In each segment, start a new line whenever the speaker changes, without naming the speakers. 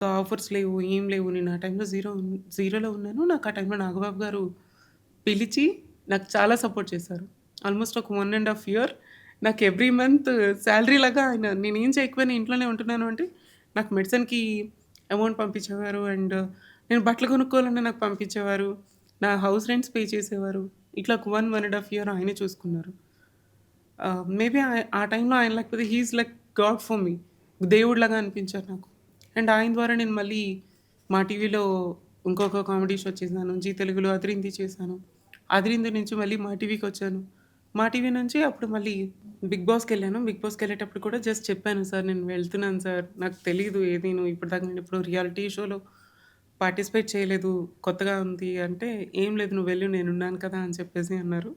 Offers లేవు, ఏం లేవు. నేను ఆ టైంలో జీరో ఉన్ జీరోలో ఉన్నాను. నాకు ఆ టైంలో నాగబాబు గారు పిలిచి నాకు చాలా సపోర్ట్ చేశారు. ఆల్మోస్ట్ ఒక 1 ½ ఇయర్ నాకు ఎవ్రీ మంత్ సాలరీ లాగా ఆయన నేనేం చేయకపోయినా ఇంట్లోనే ఉంటున్నాను అంటే నాకు మెడిసిన్‌కి అమౌంట్ పంపించేవారు. అండ్ నేను బట్టలు కొనుక్కోవాలన్నా నాకు పంపించేవారు. నా హౌస్ రెంట్స్ పే చేసేవారు. ఇట్లా ఒక 1, 1 ½ ఇయర్ ఆయనే చూసుకున్నారు. ఆహ్, మేబీ ఆ టైంలో ఆయన లేకపోతే he like god for me. దేవుడిలాగా అనిపించారు నాకు. అండ్ ఆయన ద్వారా నేను మళ్ళీ మా టీవీలో ఇంకొక కామెడీ షో చేశాను. జీ తెలుగులో 'అదిరింది' చేశాను. 'అదిరింది' నుంచి మళ్ళీ మా టీవీకి వచ్చాను మా టీవీ నుంచి అప్పుడు మళ్ళీ 'బిగ్ బాస్'కెళ్ళాను. 'బిగ్ బాస్కి వెళ్ళేటప్పుడు కూడా జస్ట్ చెప్పాను సార్ నేను వెళ్తున్నాను సార్. నాకు తెలీదు ఏదీను. ఇప్పటిదాకా నేను ఇప్పుడు రియాలిటీ షోలో పార్టిసిపేట్ చేయలేదు. కొత్తగా ఉంది అంటే, "ఏం లేదు నువ్వు వెళ్ళు నేనున్నాను కదా!" అని చెప్పేసి అన్నారు.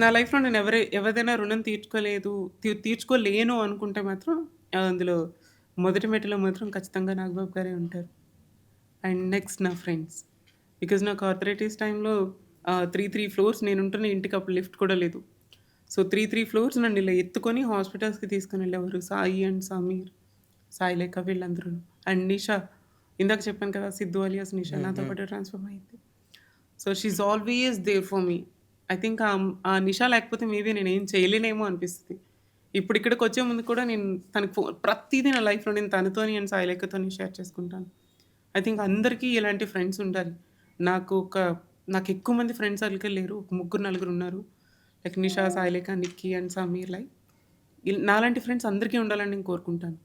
నా లైఫ్‌లో నేను ఎవరి ఎవరిదైనా రుణం తీర్చుకోలేదు తీ తీర్చుకోలేను అనుకుంటే మాత్రం అందులో మొదటి మెట్టులో మాత్రం ఖచ్చితంగా నాగబాబు గారే ఉంటారు. అండ్ నెక్స్ట్ నా ఫ్రెండ్స్. బికాజ్ నాకు ఆర్థరైటిస్ టైంలో 3, 3 ఫ్లోర్స్ నేనుంటున్న ఇంటికి అప్పుడు లిఫ్ట్ కూడా లేదు. సో, 3, 3 ఫ్లోర్స్ నన్ను ఇలా ఎత్తుకొని హాస్పిటల్స్‌కి తీసుకొనెళ్ళేవారు. సాయి అండ్ సమీర్, సాయిలేఖ వీళ్ళందరూను. అండ్ నిషా ఇందాక చెప్పాను కదా! సిద్ధు అలియాస్ నిషా. నాతో. పాటు ట్రాన్స్‌ఫార్మ్ అయింది. So, she is always there for me. I think ఆ నిషా లేకపోతే మేబీ నేనేం చేయలేనేమో అనిపిస్తది. ఇప్పుడు ఇక్కడికొచ్చే ముందు కూడా నేను తనకి ఫోన్ ప్రతిదీ నా లైఫ్‌లో నేను తనతోని అండ్ సాయిలేఖతోని షేర్ చేసుకుంటాను. ఐ థింక్ అందరికీ ఇలాంటి ఫ్రెండ్స్ ఉండాలి. నాకు ఒక నాకు ఎక్కువ మంది ఫ్రెండ్స్ సర్కిల్ లేరు. ఒక ముగ్గురు, నలుగురు ఉన్నారు. Like Nisha, Sailekha, Nikki and Sameer like ఇల్ నాలాంటి ఫ్రెండ్స్ అందరికీ ఉండాలని నేను కోరుకుంటాను.